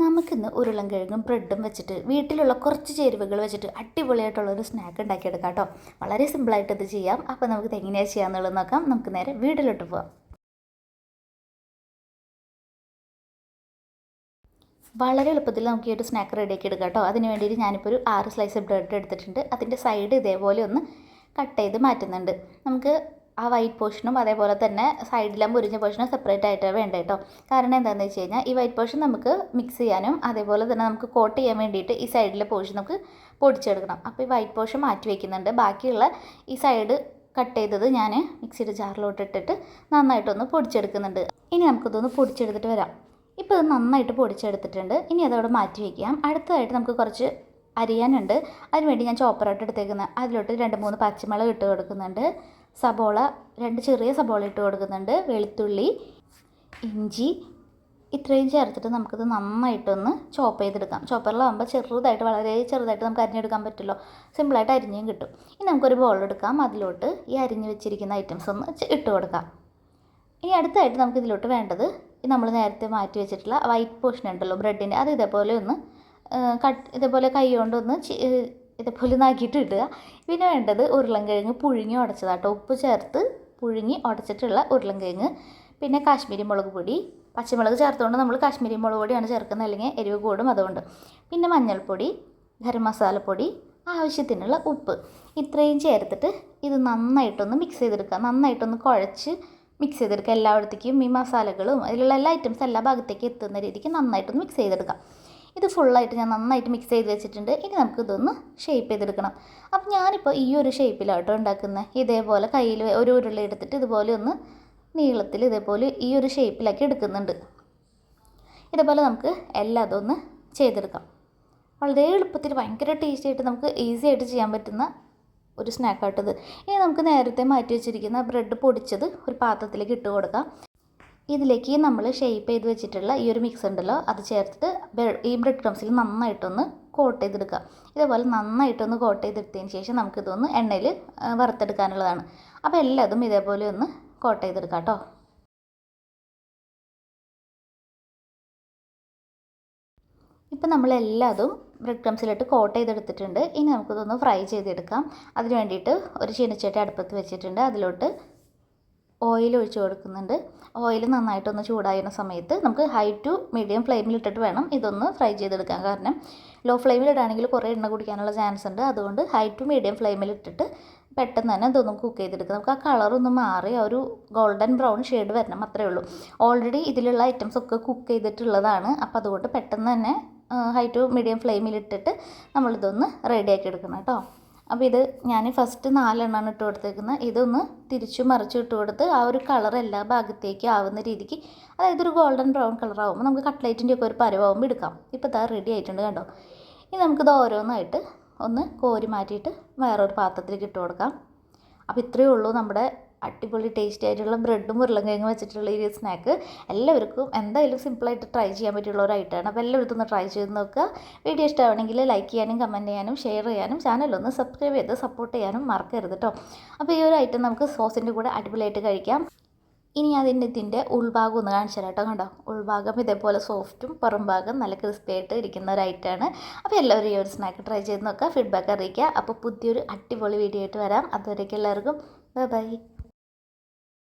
നമുക്കിന്ന് ഉരുളൻകിഴങ്ങും ബ്രെഡും വെച്ചിട്ട് വീട്ടിലുള്ള കുറച്ച് ചേരുവകൾ വെച്ചിട്ട് അടിപൊളിയായിട്ടുള്ളൊരു സ്നാക്ക് ഉണ്ടാക്കിയെടുക്കാം കേട്ടോ. വളരെ സിമ്പിളായിട്ട് ഇത് ചെയ്യാം. അപ്പോൾ നമുക്ക് ഇത് എങ്ങനെയാണ് ചെയ്യാമെന്നുള്ളത് നോക്കാം. നമുക്ക് നേരെ വീട്ടിലോട്ട് പോവാം. വളരെ എളുപ്പത്തിൽ നമുക്ക് ഈ ഒരു സ്നാക്ക് റെഡിയാക്കി എടുക്കാം കേട്ടോ. അതിന് വേണ്ടിയിട്ട് ഞാനിപ്പോൾ ഒരു ആറ് സ്ലൈസ് ബ്രെഡ് എടുത്തിട്ടുണ്ട്. അതിന്റെ സൈഡ് ഇതേപോലെ ഒന്ന് കട്ട് ചെയ്ത് മാറ്റുന്നുണ്ട്. നമുക്ക് ആ വൈറ്റ് പോർഷനും അതേപോലെ തന്നെ സൈഡിലെ മുരിഞ്ഞ പോർഷനും സെപ്പറേറ്റ് ആയിട്ട് വേണ്ട കേട്ടോ കാരണം എന്താണെന്ന് വെച്ച് കഴിഞ്ഞാൽ ഈ വൈറ്റ് പോർഷൻ നമുക്ക് മിക്സ് ചെയ്യാനും അതേപോലെ തന്നെ നമുക്ക് കോട്ട് ചെയ്യാൻ വേണ്ടിയിട്ട് ഈ സൈഡിലെ പോർഷൻ നമുക്ക് പൊടിച്ചെടുക്കണം. അപ്പോൾ ഈ വൈറ്റ് പോർഷൻ മാറ്റി വയ്ക്കുന്നുണ്ട് ബാക്കിയുള്ള ഈ സൈഡ് കട്ട് ചെയ്തത് ഞാൻ മിക്സിയുടെ ജാറിലോട്ട് ഇട്ടിട്ട് നന്നായിട്ടൊന്ന് പൊടിച്ചെടുക്കുന്നുണ്ട്. ഇനി നമുക്കിതൊന്ന് പൊടിച്ചെടുത്തിട്ട് വരാം. ഇപ്പോൾ ഇത് നന്നായിട്ട് പൊടിച്ചെടുത്തിട്ടുണ്ട്. ഇനി അതവിടെ മാറ്റി വയ്ക്കാം അടുത്തതായിട്ട് നമുക്ക് കുറച്ച് അരിയാനുണ്ട്. അതിനുവേണ്ടി ഞാൻ ചോപ്പറായിട്ട് എടുത്തേക്കുന്നത് അതിലോട്ട് രണ്ട് മൂന്ന് പച്ചമുളക് ഇട്ട് കൊടുക്കുന്നുണ്ട്. സബോള രണ്ട് ചെറിയ സബോള ഇട്ട് കൊടുക്കുന്നുണ്ട്. വെളുത്തുള്ളി ഇഞ്ചി ഇത്രയും ചേർത്തിട്ട് നമുക്കിത് നന്നായിട്ടൊന്ന് ചോപ്പ് ചെയ്തെടുക്കാം. ചോപ്പറിലാകുമ്പോൾ ചെറുതായിട്ട് വളരെ ചെറുതായിട്ട് നമുക്ക് അരിഞ്ഞെടുക്കാൻ പറ്റുമല്ലോ. സിമ്പിളായിട്ട് അരിഞ്ഞും കിട്ടും. ഇനി നമുക്കൊരു ബോൾ എടുക്കാം. അതിലോട്ട് ഈ അരിഞ്ഞ് വെച്ചിരിക്കുന്ന ഐറ്റംസ് ഒന്ന് ഇട്ട് കൊടുക്കാം. ഇനി അടുത്തായിട്ട് നമുക്ക് ഇതിലോട്ട് വേണ്ടത് നമ്മൾ നേരത്തെ മാറ്റി വെച്ചിട്ടുള്ള വൈറ്റ് പോർഷൻ ഉണ്ടല്ലോ ബ്രെഡിന്റെ അത് ഇതേപോലെ ഒന്ന് കട്ട് ഇതേപോലെ കൈ കൊണ്ടൊന്ന് ഇതേപോലെ നാക്കിയിട്ട് ഇടുക. പിന്നെ വേണ്ടത് ഉരുളൻകിഴങ്ങ് പുഴുങ്ങി ഉടച്ചതാട്ടോ. ഉപ്പ് ചേർത്ത് പുഴുങ്ങി ഉടച്ചിട്ടുള്ള ഉരുളൻകിഴങ്ങ്. പിന്നെ കാശ്മീരി മുളക് പൊടി. പച്ചമുളക് ചേർത്തുകൊണ്ട് നമ്മൾ കാശ്മീരി മുളക് പൊടിയാണ് ചേർക്കുന്നത്. അല്ലെങ്കിൽ എരിവ് കൂടും അതുകൊണ്ട്. പിന്നെ മഞ്ഞൾപ്പൊടി ഗരം മസാലപ്പൊടി ആവശ്യത്തിനുള്ള ഉപ്പ്. ഇത്രയും ചേർത്തിട്ട് ഇത് നന്നായിട്ടൊന്ന് മിക്സ് ചെയ്തെടുക്കുക. നന്നായിട്ടൊന്ന് കുഴച്ച് മിക്സ് ചെയ്തെടുക്കുക. എല്ലായിടത്തേക്കും ഈ മസാലകളും അതിലുള്ള എല്ലാ ഐറ്റംസ് എല്ലാ ഭാഗത്തേക്കും എത്തുന്ന രീതിക്ക് നന്നായിട്ടൊന്ന് മിക്സ് ചെയ്തെടുക്കാം ഇത് ഫുള്ളായിട്ട് ഞാൻ നന്നായിട്ട് മിക്സ് ചെയ്ത് വെച്ചിട്ടുണ്ട്. ഇനി നമുക്ക് ഇതൊന്ന് ഷേപ്പ് ചെയ്തെടുക്കണം. അപ്പം ഞാനിപ്പോൾ ഈ ഒരു ഷേപ്പിലാട്ടോ ഉണ്ടാക്കുന്നത് ഇതേപോലെ കയ്യിൽ ഒരു ഉരുളി എടുത്തിട്ട് ഇതുപോലെ ഒന്ന് നീളത്തിൽ ഇതേപോലെ ഈ ഒരു ഷേപ്പിലാക്കി എടുക്കുന്നുണ്ട്. ഇതേപോലെ നമുക്ക് എല്ലാം അതൊന്ന് ചെയ്തെടുക്കാം. വളരെ എളുപ്പത്തിൽ ഭയങ്കര ടേസ്റ്റി ആയിട്ട് നമുക്ക് ഈസി ആയിട്ട് ചെയ്യാൻ പറ്റുന്ന ഒരു സ്നാക്കായിട്ടത് ഇനി നമുക്ക് നേരത്തെ മാറ്റി വെച്ചിരിക്കുന്ന ബ്രെഡ് പൊടിച്ചത് ഒരു പാത്രത്തിലേക്ക് ഇട്ട് കൊടുക്കാം. ഇതിലേക്ക് നമ്മൾ ഷേപ്പ് ചെയ്ത് വെച്ചിട്ടുള്ള ഈ ഒരു മിക്സ് ഉണ്ടല്ലോ അത് ചേർത്തിട്ട് ഈ ബ്രെഡ് ക്രംസിൽ നന്നായിട്ടൊന്ന് കോട്ട് ചെയ്തെടുക്കുക. ഇതേപോലെ നന്നായിട്ടൊന്ന് കോട്ട് ചെയ്തെടുത്തതിന് ശേഷം നമുക്കിതൊന്ന് എണ്ണയിൽ വറുത്തെടുക്കാനുള്ളതാണ്. അപ്പോൾ എല്ലാതും ഇതേപോലെ ഒന്ന് കോട്ട് ചെയ്തെടുക്കാം കേട്ടോ ഇപ്പം നമ്മളെല്ലാതും ബ്രെഡ് ക്രംസിലിട്ട് കോട്ട് ചെയ്തെടുത്തിട്ടുണ്ട്. ഇനി നമുക്കിതൊന്ന് ഫ്രൈ ചെയ്തെടുക്കാം. അതിന് വേണ്ടിയിട്ട് ഒരു ചീനച്ചട്ടി അടുപ്പത്ത് വെച്ചിട്ടുണ്ട്. അതിലോട്ട് ഓയിൽ ഒഴിച്ച് കൊടുക്കുന്നുണ്ട്. ഓയിൽ നന്നായിട്ടൊന്ന് ചൂടായിരുന്ന സമയത്ത് നമുക്ക് ഹൈ ടു മീഡിയം ഫ്ലെയിമിൽ ഇട്ടിട്ട് വേണം ഇതൊന്ന് ഫ്രൈ ചെയ്തെടുക്കാൻ. കാരണം ലോ ഫ്ലെയിമിൽ ഇടുകയാണെങ്കിൽ കുറേ എണ്ണ കുടിക്കാനുള്ള ചാൻസ് ഉണ്ട്. അതുകൊണ്ട് ഹൈ ടു മീഡിയം ഫ്ലെയിമിൽ ഇട്ടിട്ട് പെട്ടെന്ന് തന്നെ ഇതൊന്നും കുക്ക് ചെയ്തെടുക്കുക. നമുക്ക് ആ കളറൊന്ന് മാറി ആ ഒരു ഗോൾഡൻ ബ്രൗൺ ഷെയ്ഡ് വരണം അത്രേ ഉള്ളൂ. ഓൾറെഡി ഇതിലുള്ള ഐറ്റംസ് ഒക്കെ കുക്ക് ചെയ്തിട്ടുള്ളതാണ്. അപ്പോൾ അതുകൊണ്ട് പെട്ടെന്ന് തന്നെ ഹൈ ടു മീഡിയം ഫ്ലെയിമിൽ ഇട്ടിട്ട് നമ്മളിതൊന്ന് റെഡിയാക്കി എടുക്കണം കേട്ടോ. അപ്പോൾ ഇത് ഞാൻ ഫസ്റ്റ് നാലെണ്ണമാണ് ഇട്ട് കൊടുത്തേക്കുന്നത് ഇതൊന്ന് തിരിച്ചു മറിച്ച് ഇട്ട് കൊടുത്ത് ആ ഒരു കളർ എല്ലാ ഭാഗത്തേക്കും ആവുന്ന രീതിക്ക് അതായത് ഒരു ഗോൾഡൻ ബ്രൗൺ കളർ ആകുമ്പോൾ നമുക്ക് കട്ട്ലൈറ്റിന്റെ ഒക്കെ ഒരു പരുവാകുമ്പോൾ എടുക്കാം. ഇപ്പോൾ ഇതാ റെഡി ആയിട്ടുണ്ട് കണ്ടോ? ഇനി നമുക്കിത് ഓരോന്നായിട്ട് ഒന്ന് കോരി മാറ്റിയിട്ട് വേറൊരു പാത്രത്തിലേക്ക് ഇട്ട് കൊടുക്കാം. അപ്പോൾ ഇത്രയേ ഉള്ളൂ നമ്മുടെ അടിപൊളി ടേസ്റ്റി ആയിട്ടുള്ള ബ്രെഡും ഉരുളക്കിഴങ്ങും വെച്ചിട്ടുള്ള ഈ സ്നാക്ക് എല്ലാവർക്കും എന്തായാലും സിമ്പിളായിട്ട് ട്രൈ ചെയ്യാൻ പറ്റിയുള്ള ഒരു ഐറ്റമാണ് അപ്പോൾ എല്ലാവരും ഒന്ന് ട്രൈ ചെയ്ത് നോക്കുക. വീഡിയോ ഇഷ്ടമാണെങ്കിൽ ലൈക്ക് ചെയ്യാനും കമന്റ് ചെയ്യാനും ഷെയർ ചെയ്യാനും ചാനലൊന്ന് സബ്സ്ക്രൈബ് ചെയ്ത് സപ്പോർട്ട് ചെയ്യാനും മറക്കരുത് കേട്ടോ അപ്പോൾ ഈ ഒരു ഐറ്റം നമുക്ക് സോസിന്റെ കൂടെ അടിപൊളിയായിട്ട് കഴിക്കാം. ഇനി അതിന്റെ ഇതിന്റെ ഉൾഭാഗം ഒന്ന് കാണിച്ചു തരാം കേട്ടോ കണ്ടോ? ഉൾഭാഗം ഇതേപോലെ സോഫ്റ്റും പുറംഭാഗം നല്ല ക്രിസ്പി ആയിട്ട് ഇരിക്കുന്ന ഒരു ഐറ്റമാണ് അപ്പോൾ എല്ലാവരും ഈ ഒരു സ്നാക്ക് ട്രൈ ചെയ്ത് നോക്കുക. ഫീഡ്ബാക്ക് അറിയിക്കുക. അപ്പോൾ പുതിയൊരു അടിപൊളി വീഡിയോ ആയിട്ട് വരാം. അതുവരേക്കും എല്ലാവർക്കും. Bye bye